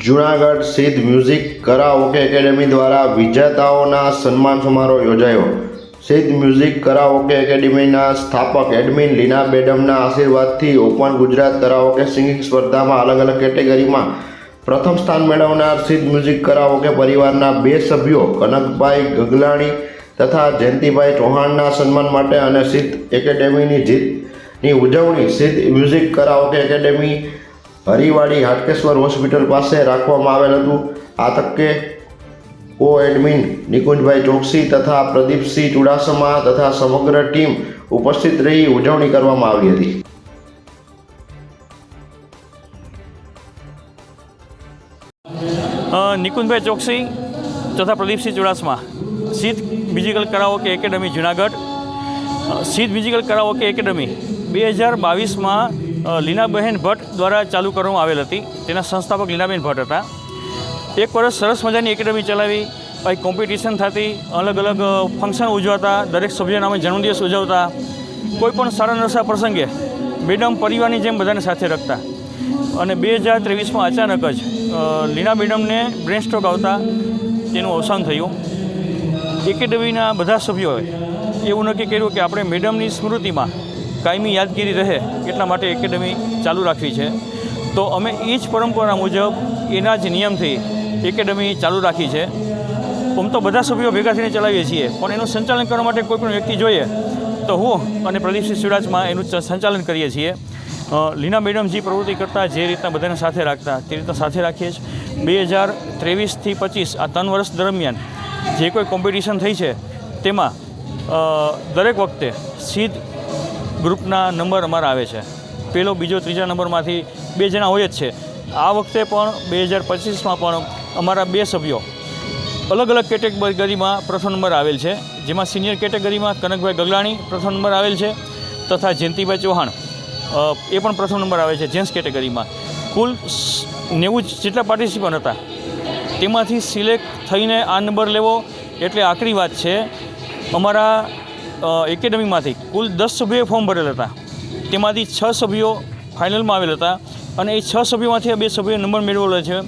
જૂનાગઢ સિદ્ધ music karaoke academy દ્વારા વિજેતાઓના સન્માન સમારોહ યોજાયો. સિદ્ધ મ્યુઝિક કરાઓકે એકેડેમીના સ્થાપક એડમિન લીના બેડમના આશીર્વાદથી ઓપન ગુજરાત કરાઓકે સિંગિંગ સ્પર્ધામાં અલગ અલગ કેટેગરીમાં પ્રથમ સ્થાન મેળવનાર સિદ્ધ મ્યુઝિક કરાઓકે પરિવારના બે સભ્યો કનકભાઈ ગગલાણી તથા જયંતિભાઈ ચૌહાણના સન્માન માટે અને સિદ્ધ એકેડેમીની જીતની ઉજવણી સિદ્ધ music karaoke academy Harivadi Hatkeshwar hospital પાસે રાખવામાં આવેલ હતું. આ તકે કો એડમિન નિકુંજભાઈ ચોકસી તથા પ્રદીપસિંહ ચુડાસમા તથા સમગ્ર ટીમ ઉપસ્થિત રહી ઉજવણી કરવામાં આવી હતી. નિકુંજભાઈ ચોકસી તથા પ્રદીપસિંહ ચુડાસમા. સિદ્ધ મ્યુઝિકલ કરાઓકે એકેડેમી જુનાગઢ. સિદ્ધ મ્યુઝિકલ કરાઓકે એકેડમી બે હજાર બાવીસમાં લીનાબહેન ભટ્ટ દ્વારા ચાલુ કરવામાં આવેલ હતી. તેના સંસ્થાપક લીનાબેન ભટ્ટ હતા. એક વર્ષ સરસ મજાની એકેડમી ચલાવી. પછી કોમ્પિટિશન થતી. અલગ અલગ ફંક્શન ઉજવાતા. દરેક સભ્યના અમે જન્મદિવસ ઉજવતા. કોઈપણ સારા નરસા પ્રસંગે મેડમ પરિવારની જેમ બધાને સાથે રાખતા. અને બે હજાર ત્રેવીસમાં અચાનક જ લીના મેડમને બ્રેન સ્ટ્રોક આવતા. તેનું અવસાન થયું. એકેડમીના બધા સભ્યોએ એવું નક્કી કર્યું કે આપણે મેડમની સ્મૃતિમાં કાયમી યાદગીરી રહે એટલા માટે એકેડમી ચાલુ રાખવી છે. તો અમે એ જ પરંપરા મુજબ એના જ નિયમથી એકેડમી ચાલુ રાખી છે. આમ તો બધા સભ્યો ભેગા થઈને ચલાવીએ છીએ, પણ એનું સંચાલન કરવા માટે કોઈ પણ વ્યક્તિ જોઈએ તો હું અને પ્રદીપસિંહ સુરાજમાં એનું સંચાલન કરીએ છીએ. લીના મેડમ જે પ્રવૃત્તિ કરતા જે રીતના બધાને સાથે રાખતા તે રીતના સાથે રાખીએ છીએ. બે હજાર ત્રેવીસથી પચીસ આ ત્રણ વર્ષ દરમિયાન જે કોઈ કોમ્પિટિશન થઈ છે તેમાં દરેક વખતે સીધ ગ્રુપના નંબર અમારા આવે છે. પહેલો બીજો, ત્રીજા નંબરમાંથી બે જણા હોય જ છે. આ વખતે પણ બે હજાર પચીસમાં પણ અમારા બે સભ્યો અલગ અલગ કેટેગરીમાં પ્રથમ નંબર આવેલ છે. જેમાં સિનિયર કેટેગરીમાં કનકભાઈ ગગલાણી પ્રથમ નંબર આવેલ છે તથા જયંતિભાઈ ચૌહાણ એ પણ પ્રથમ નંબર આવે છે જેન્ટ્સ કેટેગરીમાં. કુલ નેવું જેટલા પાર્ટિસિપન્ટ હતા, તેમાંથી સિલેક્ટ થઈને આ નંબર લેવો એટલે આકરી વાત છે. અમારા એકેડમીમાંથી કુલ દસ સભ્યોએ ફોર્મ ભરેલા હતા. તેમાંથી છ સભ્યો ફાઇનલમાં આવેલા હતા અને એ છ સભ્યોમાંથી આ બે સભ્યોએ નંબર મેળવેલો છે.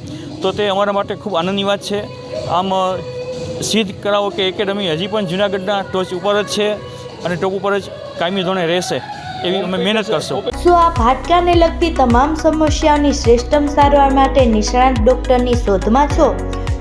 તો તે અમારા માટે ખૂબ આનંદની વાત છે. આમ સિદ્ધ કરાવો કે એકેડમી હજી પણ જૂનાગઢના ટોચ ઉપર જ છે અને ટોપ ઉપર જ કાયમી ધોરણે રહેશે એવી અમે મહેનત કરશું. શું આ ભાટકાને લગતી તમામ સમસ્યાઓની શ્રેષ્ઠમ સારવાર માટે નિષ્ણાત ડૉક્ટરની શોધમાં છો?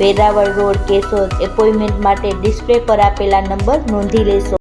વેરાવળ રોડ કેશોદ એપોઇન્ટમેન્ટ માટે ડિસ્પ્લે પર આપેલા નંબર નોંધી લેશો.